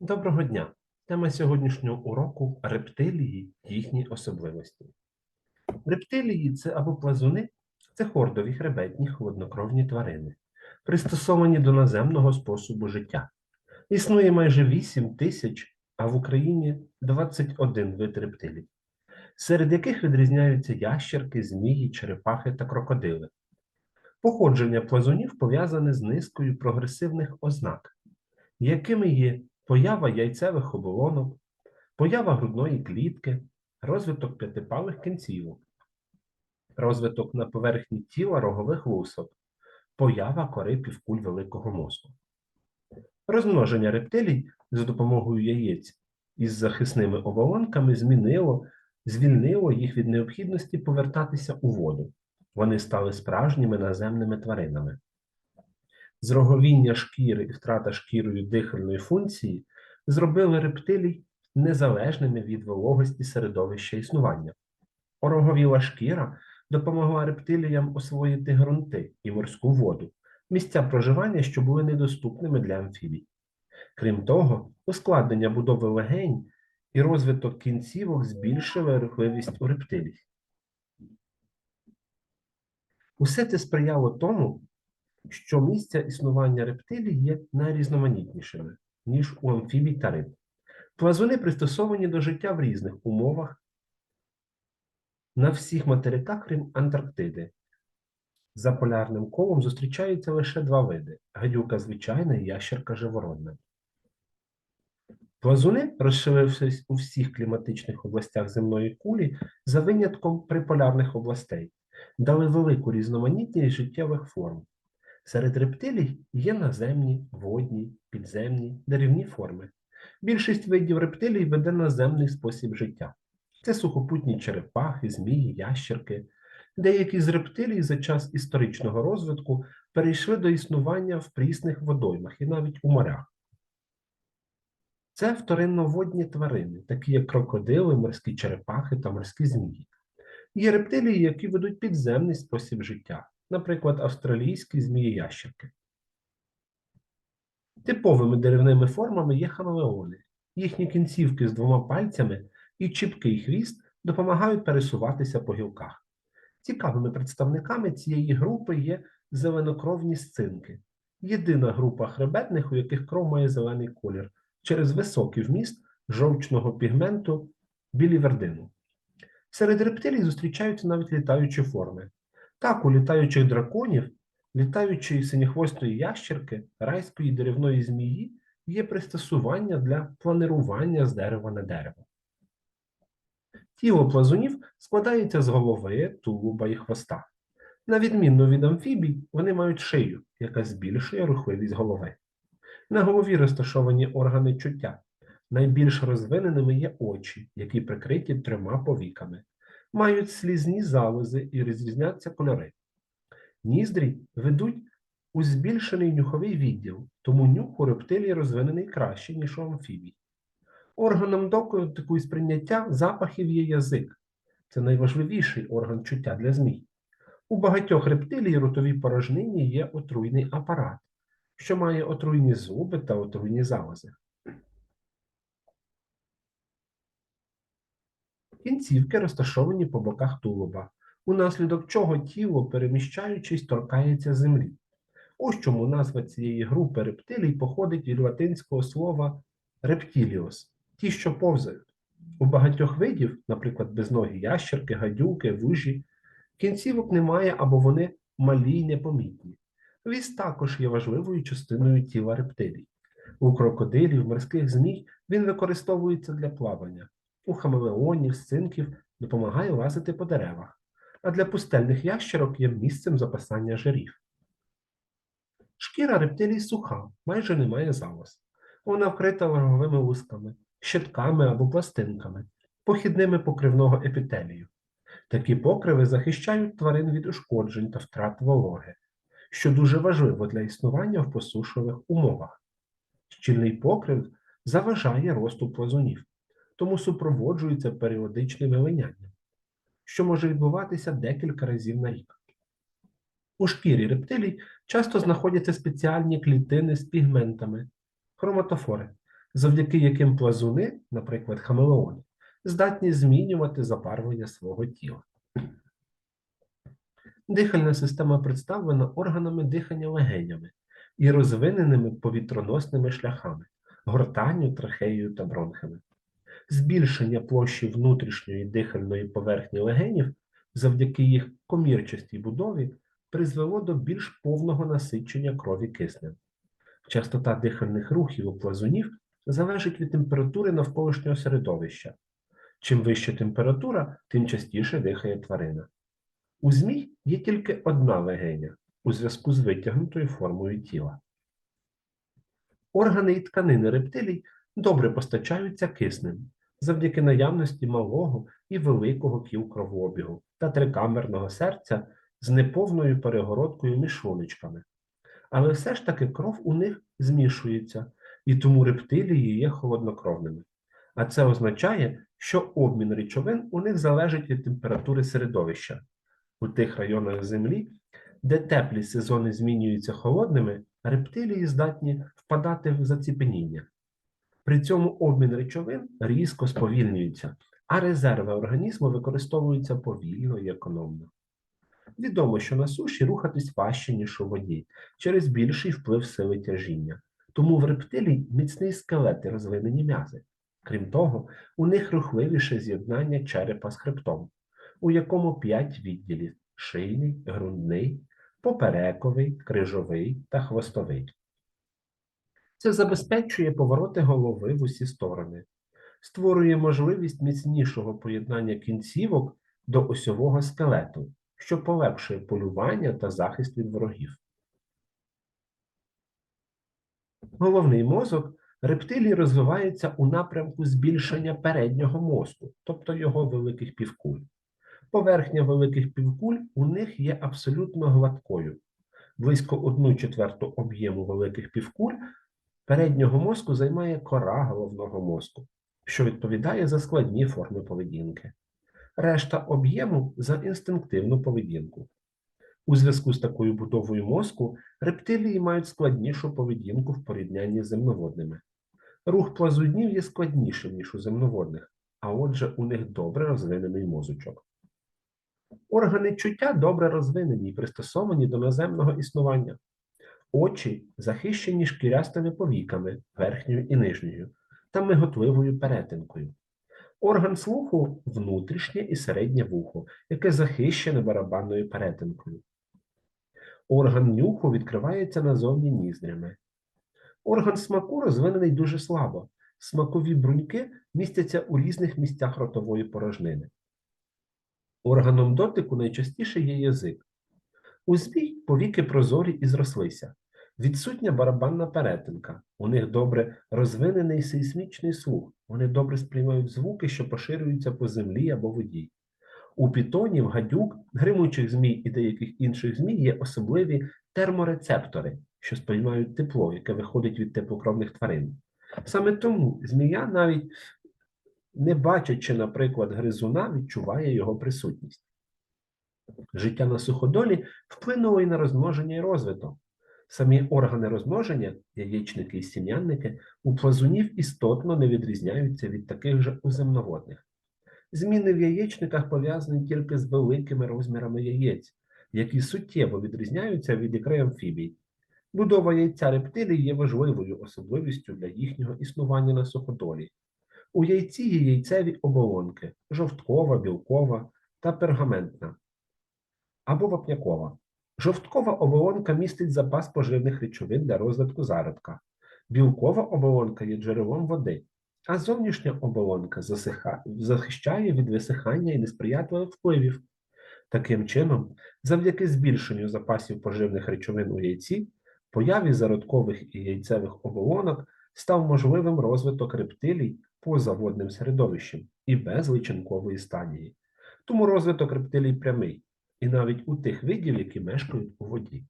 Доброго дня! Тема сьогоднішнього уроку рептилії, їхні особливості. Рептилії це або плазуни, це хордові хребетні хладнокровні тварини, пристосовані до наземного способу життя. Існує майже 8 тисяч, а в Україні 21 вид рептилій, серед яких відрізняються ящерки, змії, черепахи та крокодили. Походження плазунів пов'язане з низкою прогресивних ознак, якими є поява яйцевих оболонок, поява грудної клітки, розвиток п'ятипалих кінцівок, розвиток на поверхні тіла рогових вусок, поява кори півкуль великого мозку. Розмноження рептилій за допомогою яєць із захисними оболонками змінило, звільнило їх від необхідності повертатися у воду. Вони стали справжніми наземними тваринами. Зроговіння шкіри і втрата шкірою дихальної функції зробили рептилій незалежними від вологості середовища існування. Ороговіла шкіра допомогла рептиліям освоїти ґрунти і морську воду, місця проживання, що були недоступними для амфібій. Крім того, ускладнення будови легень і розвиток кінцівок збільшили рухливість у рептилій. Усе це сприяло тому, що місця існування рептилій є найрізноманітнішими, ніж у амфібій та риб. Плазуни пристосовані до життя в різних умовах на всіх материках, крім Антарктиди. За полярним колом зустрічаються лише два види гадюка звичайна і ящерка живородна. Плазуни, розширившись у всіх кліматичних областях земної кулі, за винятком приполярних областей, дали велику різноманітність життєвих форм. Серед рептилій є наземні, водні, підземні, деревні форми. Більшість видів рептилій веде наземний спосіб життя. Це сухопутні черепахи, змії, ящерки. Деякі з рептилій за час історичного розвитку перейшли до існування в прісних водоймах і навіть у морях. Це вторинноводні тварини, такі як крокодили, морські черепахи та морські змії. Є рептилії, які ведуть підземний спосіб життя, наприклад, австралійські змії-ящерки. Типовими деревними формами є хамелеони. Їхні кінцівки з двома пальцями і чіпкий хвіст допомагають пересуватися по гілках. Цікавими представниками цієї групи є зеленокровні сцинки, єдина група хребетних, у яких кров має зелений колір через високий вміст жовчного пігменту білівердину. Серед рептилій зустрічаються навіть літаючі форми. Так, у літаючих драконів, літаючої синьохвостої ящерки, райської деревної змії є пристосування для планирування з дерева на дерево. Тіло плазунів складається з голови, тулуба і хвоста. На відміну від амфібій, вони мають шию, яка збільшує рухливість голови. На голові розташовані органи чуття. Найбільш розвиненими є очі, які прикриті трьома повіками, мають слізні залози і розрізняться кольори. Ніздрі ведуть у збільшений нюховий відділ, тому нюх у рептилії розвинений краще, ніж у амфібій. Органом дотику і сприйняття запахів є язик. Це найважливіший орган чуття для змій. У багатьох рептилій ротовій порожнині є отруйний апарат, що має отруйні зуби та отруйні залози. Кінцівки розташовані по боках тулуба, унаслідок чого тіло, переміщаючись, торкається землі. Ось чому назва цієї групи рептилій походить від латинського слова рептіліос ті, що повзають. У багатьох видів, наприклад, безногі ящерки, гадюки, вужі, кінцівок немає або вони малі й непомітні. Віст також є важливою частиною тіла рептилій. У крокодилів, морських змій він використовується для плавання, у хамелеонів, сцинків допомагає лазити по деревах, а для пустельних ящерок є місцем запасання жирів. Шкіра рептилій суха, майже не має залоз. Вона вкрита роговими лусками, щитками або пластинками, похідними покривного епітелію. Такі покриви захищають тварин від ушкоджень та втрат вологи, що дуже важливо для існування в посушливих умовах. Щільний покрив заважає росту плазунів, тому супроводжується періодичним вилинянням, що може відбуватися декілька разів на рік. У шкірі рептилій часто знаходяться спеціальні клітини з пігментами, хроматофори, завдяки яким плазуни, наприклад, хамелеони, здатні змінювати забарвлення свого тіла. Дихальна система представлена органами дихання легенями і розвиненими повітроносними шляхами, гортанню, трахеєю та бронхами. Збільшення площі внутрішньої дихальної поверхні легенів завдяки їх комірчастій будові призвело до більш повного насичення крові киснем. Частота дихальних рухів у плазунів залежить від температури навколишнього середовища. Чим вища температура, тим частіше дихає тварина. У змій є тільки одна легеня у зв'язку з витягнутою формою тіла. Органи і тканини рептилій добре постачаються киснем завдяки наявності малого і великого кіл кровообігу та трикамерного серця з неповною перегородкою між шлуночками. Але все ж таки кров у них змішується, і тому рептилії є холоднокровними. А це означає, що обмін речовин у них залежить від температури середовища. У тих районах Землі, де теплі сезони змінюються холодними, рептилії здатні впадати в заціпеніння. При цьому обмін речовин різко сповільнюється, а резерви організму використовуються повільно і економно. Відомо, що на суші рухатись важче, ніж у воді, через більший вплив сили тяжіння. Тому в рептилій міцний скелет і розвинені м'язи. Крім того, у них рухливіше з'єднання черепа з хребтом, у якому п'ять відділів шийний, грудний, поперековий, крижовий та хвостовий. Це забезпечує повороти голови в усі сторони, створює можливість міцнішого поєднання кінцівок до осьового скелету, що полегшує полювання та захист від ворогів. Головний мозок рептилій розвивається у напрямку збільшення переднього мозку, тобто його великих півкуль. Поверхня великих півкуль у них є абсолютно гладкою. Близько 1 четверту об'єму великих півкуль переднього мозку займає кора головного мозку, що відповідає за складні форми поведінки. Решта об'єму за інстинктивну поведінку. У зв'язку з такою будовою мозку рептилії мають складнішу поведінку в порівнянні з земноводними. Рух плазунів є складнішим, ніж у земноводних, а отже, у них добре розвинений мозочок. Органи чуття добре розвинені і пристосовані до наземного існування. Очі захищені шкірястими повіками, верхньою і нижньою, та миготливою перетинкою. Орган слуху внутрішнє і середнє вухо, яке захищене барабанною перетинкою. Орган нюху відкривається назовні ніздрями. Орган смаку розвинений дуже слабо. Смакові бруньки містяться у різних місцях ротової порожнини. Органом дотику найчастіше є язик. У змій повіки прозорі і зрослися. Відсутня барабанна перетинка. У них добре розвинений сейсмічний слух. Вони добре сприймають звуки, що поширюються по землі або воді. У пітонів, гадюк, гримучих змій і деяких інших змій є особливі терморецептори, що сприймають тепло, яке виходить від теплокровних тварин. Саме тому змія, навіть не бачачи, наприклад, гризуна, відчуває його присутність. Життя на суходолі вплинуло і на розмноження і розвиток. Самі органи розмноження, яєчники і сім'янники, у плазунів істотно не відрізняються від таких же у земноводних. Зміни в яєчниках пов'язані тільки з великими розмірами яєць, які суттєво відрізняються від ікри амфібій. Будова яйця рептилій є важливою особливістю для їхнього існування на суходолі. У яйці є яйцеві оболонки жовткова, білкова та пергаментна або вапнякова. Жовткова оболонка містить запас поживних речовин для розвитку зародка. Білкова оболонка є джерелом води, а зовнішня оболонка захищає від висихання і несприятливих впливів. Таким чином, завдяки збільшенню запасів поживних речовин у яйці, появі зародкових і яйцевих оболонок став можливим розвиток рептилій поза водним середовищем і без личинкової стадії. Тому розвиток рептилій прямий і навіть у тих видів, які мешкають у воді.